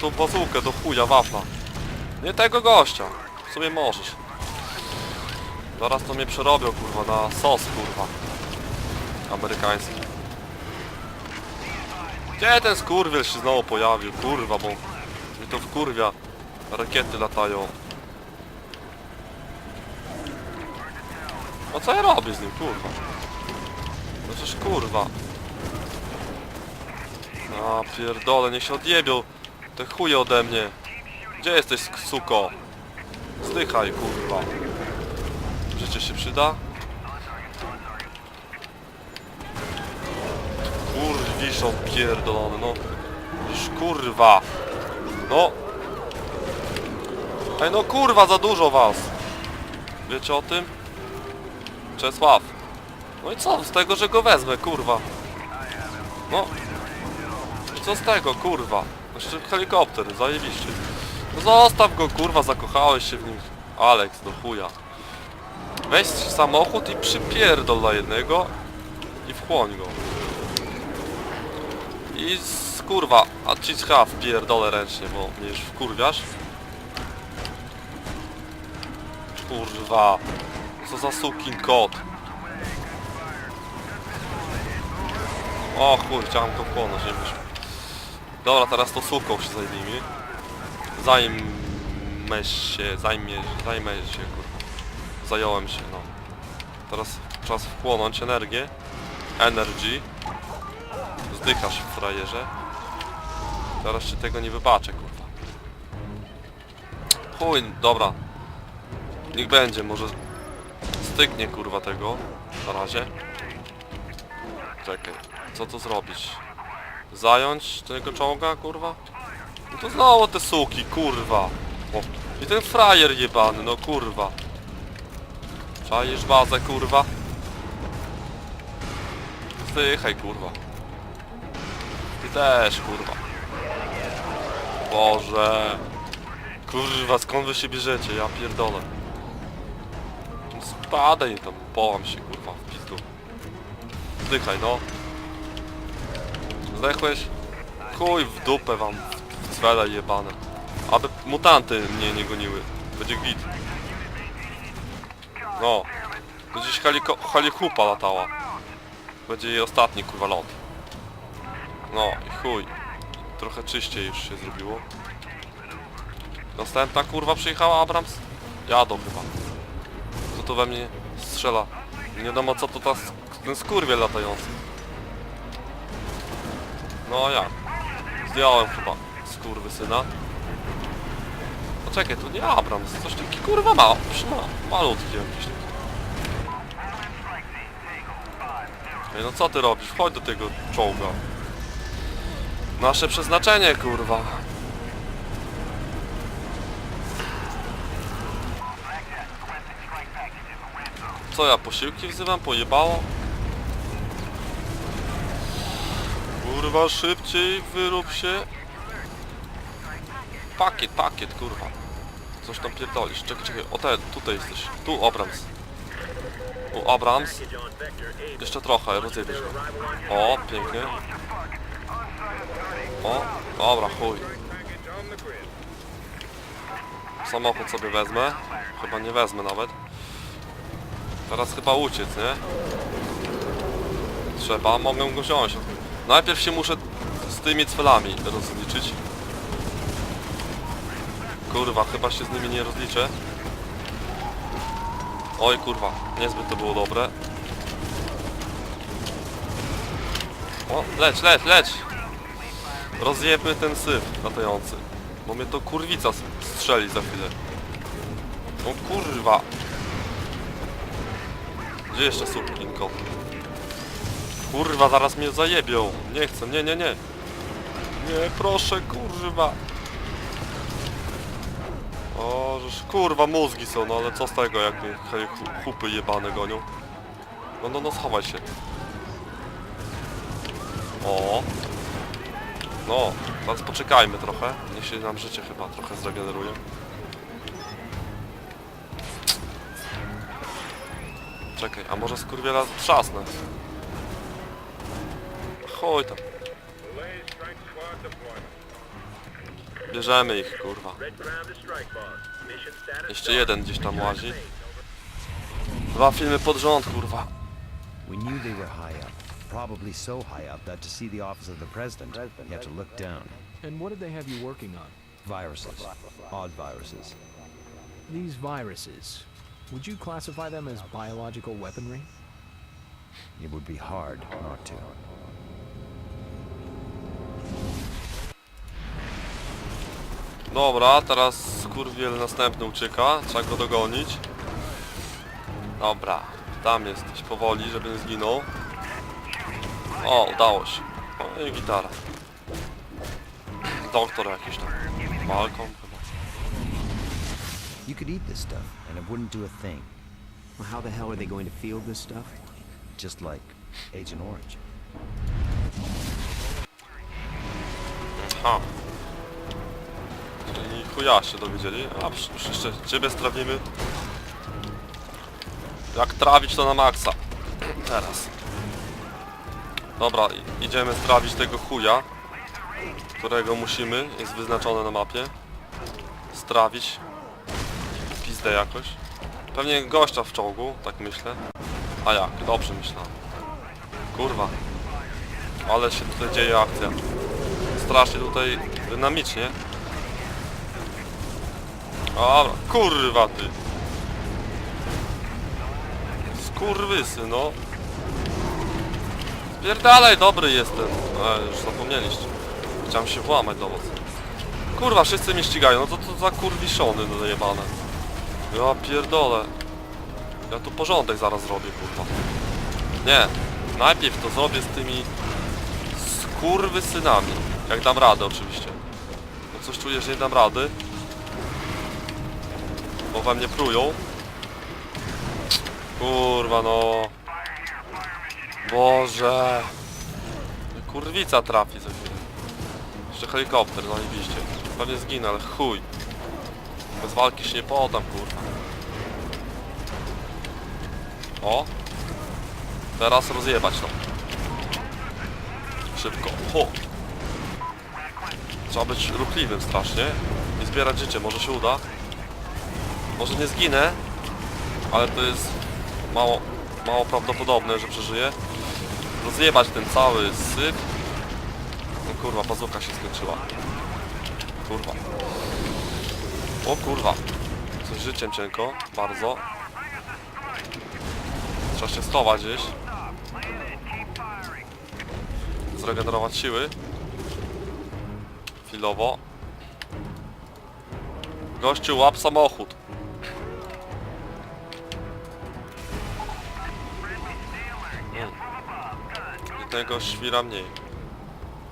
tą bazukę do chuja wafla. Nie tego gościa. W sumie możesz. Zaraz to mnie przerobią kurwa na sos kurwa. Amerykański. Gdzie ten skurwiel się znowu pojawił? Kurwa, bo mi to wkurwia. Rakiety latają. No co ja robię z nim, kurwa? No przecież kurwa. A pierdolę, niech się odjebią te chuje ode mnie. Gdzie jesteś, suko? Zdychaj, kurwa. Życie się przyda? Kurwiszą pierdolony, no. Kurwa. No. Ej, no kurwa, za dużo was. Wiecie o tym? Czesław. No i co z tego, że go wezmę, kurwa? No. Co z tego, kurwa? Jeszcze helikopter, zajebiście. No zostaw go, kurwa, zakochałeś się w nim. Alex, do chuja. Weź samochód i przypierdol dla jednego i wchłoń go. I z, kurwa, a scha wpierdolę ręcznie, bo mnie już wkurwiasz. Kurwa. Co za sukin kot. O chuj, chciałem go wchłonąć, nie wyszło. Dobra, teraz to suką się zajmijmy. Zajmę się, zajmie, zajmę się, kurwa. Zająłem się, no. Teraz czas wchłonąć energię. Energy. Zdychasz, frajerze. Teraz ci tego nie wybaczę, kurwa. Chuj, dobra. Niech będzie, może styknie, kurwa, tego. Na razie. Czekaj, co tu zrobić? Zająć tego czołga, kurwa? No to znowu te suki, kurwa. O. I ten frajer jebany, no kurwa. Czajesz bazę, kurwa? Zdychaj, kurwa. Ty też, kurwa. Boże. Kurwa, skąd wy się bierzecie? Ja pierdolę. Spadaj tam, połam się, kurwa, w pizdu. Zdychaj, no. Zdechłeś? Chuj w dupę wam, w cwele jebane. Aby mutanty mnie nie goniły. Będzie gwit. No. Gdzieś halichupa latała. Będzie jej ostatni kurwa lot. No i chuj. Trochę czyściej już się zrobiło. Następna kurwa przyjechała Abrams? Jadą chyba. Co to we mnie strzela? Nie wiadomo co to ta, ten skurwiel latający. No ja. Zdjąłem chyba skurwy syna. Poczekaj, to nie Abrams, coś taki kurwa ma, ma malutki jakiś taki. Ej, no co ty robisz? Wchodź do tego czołga. Nasze przeznaczenie, kurwa. Co ja, posiłki wzywam? Pojebało? Kurwa, szybciej wyrób się. Pakiet, pakiet, kurwa. Coś tam pierdolisz. Czekaj, czekaj. O ten, tutaj jesteś. Tu Abrams. Tu Abrams. Jeszcze trochę, rozjedziesz go. O, pięknie. O, dobra, chuj. Samochód sobie wezmę. Chyba nie wezmę nawet. Teraz chyba uciec, nie? Trzeba, mogę go wziąć. Najpierw się muszę z tymi cwelami rozliczyć. Kurwa, chyba się z nimi nie rozliczę. Oj kurwa, niezbyt to było dobre. O, leć, leć, leć! Rozjebmy ten syf latający. Bo mnie to kurwica strzeli za chwilę. O kurwa! Gdzie jeszcze subkinko? Kurwa, zaraz mnie zajebią. Nie chcę, nie, nie, nie. Nie, proszę, kurwa. O, żeż, kurwa, mózgi są, no ale co z tego, jak mnie chupy jebane gonią. No, no, no, schowaj się. O. No, teraz poczekajmy trochę. Niech się nam życie chyba trochę zregeneruje. Czekaj, a może skurwiela trzasnę? Chuj tam. Bierzemy ich, kurwa. Jeszcze jeden gdzieś tam łazi. Dwa filmy pod rząd, kurwa. We knew they were high up. Probably so high up that to see the office of the president, you had to look down. And what did they have you working on? Viruses. Odd viruses. These viruses. Would you classify them as biological weaponry? It would be hard not to. Dobra, teraz skurwiel następny ucieka. Trzeba go dogonić. Dobra, tam jesteś powoli, żeby nie zginął. O, udało się. O, i gitara. Doktor jakiś tam. Malcolm chyba. You could eat this stuff, and it wouldn't do a thing. Well, how the hell are they going to field this stuff? Just like Agent Orange. Ha. Chuja się dowiedzieli. A przy- jeszcze ciebie strawimy. Jak trawić to na maksa. Teraz. Dobra, idziemy strawić tego chuja. Którego musimy, jest wyznaczone na mapie. Strawić. Pizdę jakoś. Pewnie gościa w czołgu, tak myślę. A jak? Dobrze myślałem. Kurwa. Ale się tutaj dzieje akcja strasznie tutaj dynamicznie. Dobra, kurwa ty. Skurwysy, no. Spierdalaj, dobry jestem. A, już zapomnieliście. Chciałem się włamać do was. Kurwa, wszyscy mnie ścigają, no to to za kurwiszony no dojebane. Ja pierdolę. Ja tu porządek zaraz zrobię, kurwa. Nie, najpierw to zrobię z tymi Kurwy synami. Jak dam radę oczywiście. No coś czuję, że nie dam rady. Bo we mnie prują. Kurwa no. Boże. Kurwica trafi chwilę. Jeszcze helikopter, zajebiście. Pewnie zginę, ale chuj. Bez walki się nie podam, kurwa. O. Teraz rozjebać to. Szybko. Ho! Trzeba być ruchliwym strasznie i zbierać życie, może się uda. Może nie zginę, ale to jest mało, mało prawdopodobne, że przeżyję. Rozjebać ten cały syf. No kurwa, bazuka się skończyła. Kurwa. O kurwa. Coś życiem cienko, bardzo. Trzeba się schować gdzieś. zregenerować siły. Chwilowo. Gościu, łap samochód. Jednego świra mniej.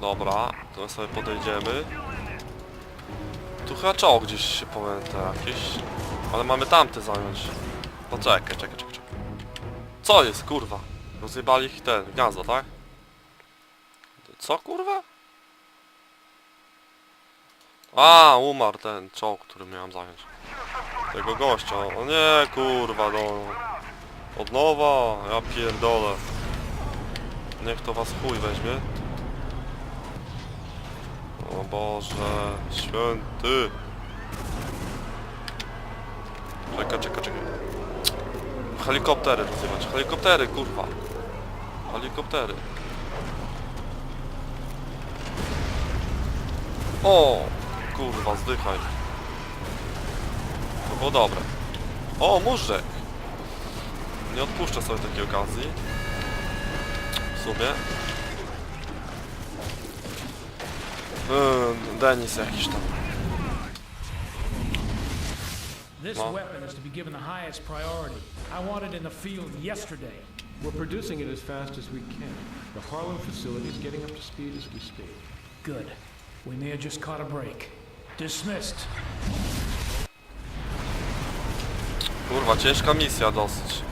Dobra, to sobie podejdziemy. Tu chyba czołg gdzieś się pamięta jakieś. Ale mamy tamty zająć. Poczekaj, czekaj, czekaj, czekaj. Co jest, kurwa? Rozjebali ich ten, gniazdo, tak? Co kurwa? A, umarł ten czołg, który miałem zająć. Tego gościa. O nie, kurwa, no. Od nowa, ja pierdolę. Niech to was chuj weźmie. O Boże, święty. Czekaj, czekaj, czekaj. Helikoptery rozjebać, helikoptery, kurwa. Helikoptery. O, kurwa, zdychaj. To było dobre. O, murzek. Nie odpuszczę sobie takiej okazji. W sumie. Yy, Denis jakiś tam. This Well- weapon is to be given the highest priority. I want it in the field yesterday. We're producing it as fast as we can. The Harlem facility is getting up to speed as we speak. Good. We may have just caught a break. Dismissed. Kurwa, ciężka misja dosyć.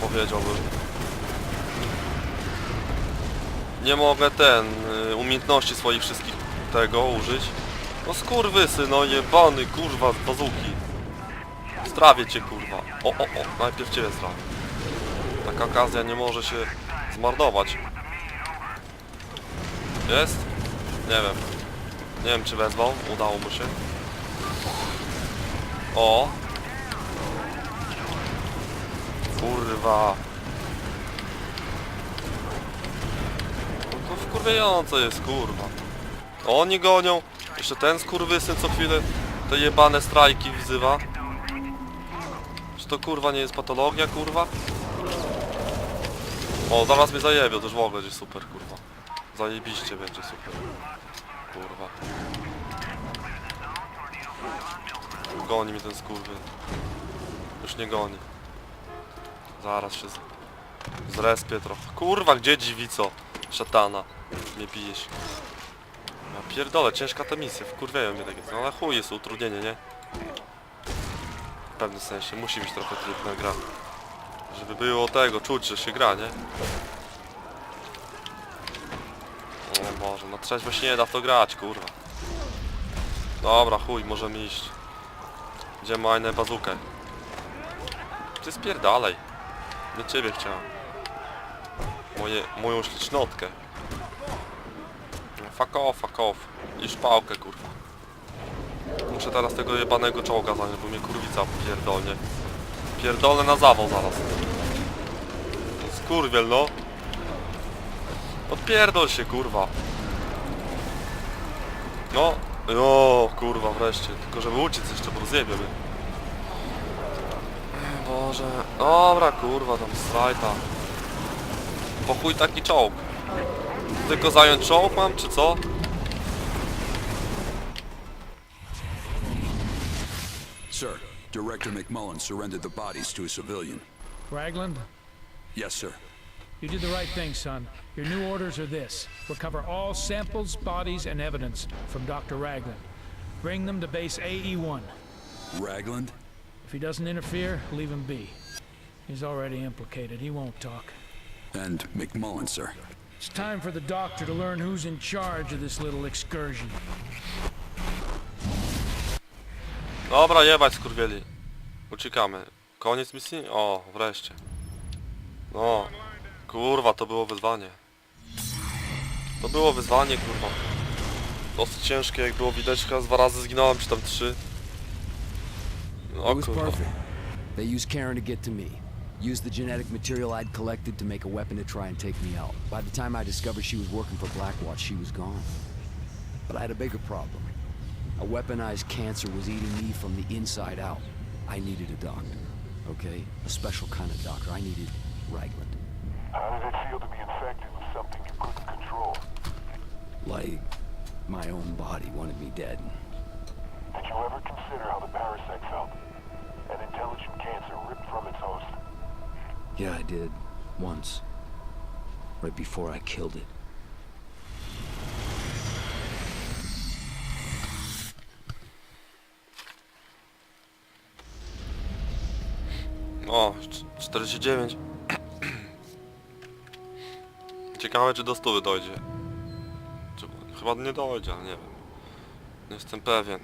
Powiedziałbym. Nie mogę ten, y, umiejętności swoich wszystkich tego użyć. No skurwysy, no jebany, kurwa, z bazuki. Strawię cię, kurwa. O, o, o, najpierw ciebie strawię. Taka okazja nie może się zmarnować. Jest? Nie wiem. Nie wiem czy wezwał, udało mu się. O! Kurwa. No to wkurwiające jest, kurwa. Oni gonią. Jeszcze ten skurwysyn co chwilę te jebane strajki wzywa. Czy to kurwa nie jest patologia, kurwa? O, zaraz mnie zajebie, to już w ogóle będzie super, kurwa. Zajebiście będzie super. Kurwa. Goni mi ten skurwy. Już nie goni. Zaraz się z... zrespię trochę. Kurwa, gdzie dziwico? Szatana. Mnie bijesz. Ja pierdolę, ciężka ta misja, wkurwiają mnie takie, no ale chuj jest utrudnienie, nie? W pewnym sensie, musi być trochę trudna gra. Żeby było tego, czuć, że się gra, nie? O Boże, na trzeźwo się nie da w to grać, kurwa. Dobra, chuj, możemy iść. Gdzie majnę bazukę? Ty spierdalaj. Do ciebie chciałem. Moje, moją ślicznotkę. No, Fuck off, fuck off. I szpałkę, kurwa. Muszę teraz tego jebanego czołga zająć, bo mnie kurwica pierdolnie. Pierdolę na zawał zaraz. Skurwiel, no. Odpierdol się, kurwa. No. O, kurwa, wreszcie. Tylko żeby uciec jeszcze, bo rozjebie mnie. Boże. Dobra, kurwa, tam strajta. Po chuj taki czołg. Tylko zająć czołg mam, czy co? Sir, Director McMullen surrendered the bodies to a civilian. Ragland, Yes, sir. you did the right thing, son. Your new orders are this. Recover all samples, bodies, and evidence from Dr. Ragland. Bring them to base AE-1. Ragland? If he doesn't interfere, leave him be. He's already implicated. He won't talk. And McMullen, sir. It's time for the doctor to learn who's in charge of this little excursion. Dobra, jebać skurwieli. Uciekamy. Koniec misji? O, wreszcie. No. Kurwa, to było wyzwanie. To było wyzwanie, kurwa. Dosyć ciężkie, jak było widać, chyba dwa razy zginąłem, czy tam trzy. O It was kurwa. perfect. They used Karen to get to me. Used the genetic material I'd collected to make a weapon to try and take me out. By the time I discovered she was working for Blackwatch, she was gone. But I had a bigger problem. A weaponized cancer was eating me from the inside out. I needed a doctor, okay? A special kind of doctor. I needed Ragland. How did it feel to be infected with something you couldn't control? Like, my own body wanted me dead. Did you ever consider how the Yeah, I did. Once. Right before I killed it. O, cz- 49. Ciekawe czy do stówy dojdzie. Czy, chyba nie dojdzie, ale nie wiem. Nie jestem pewien.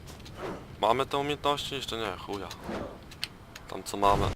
Mamy te umiejętności? Jeszcze nie, chuja. Tam co mamy.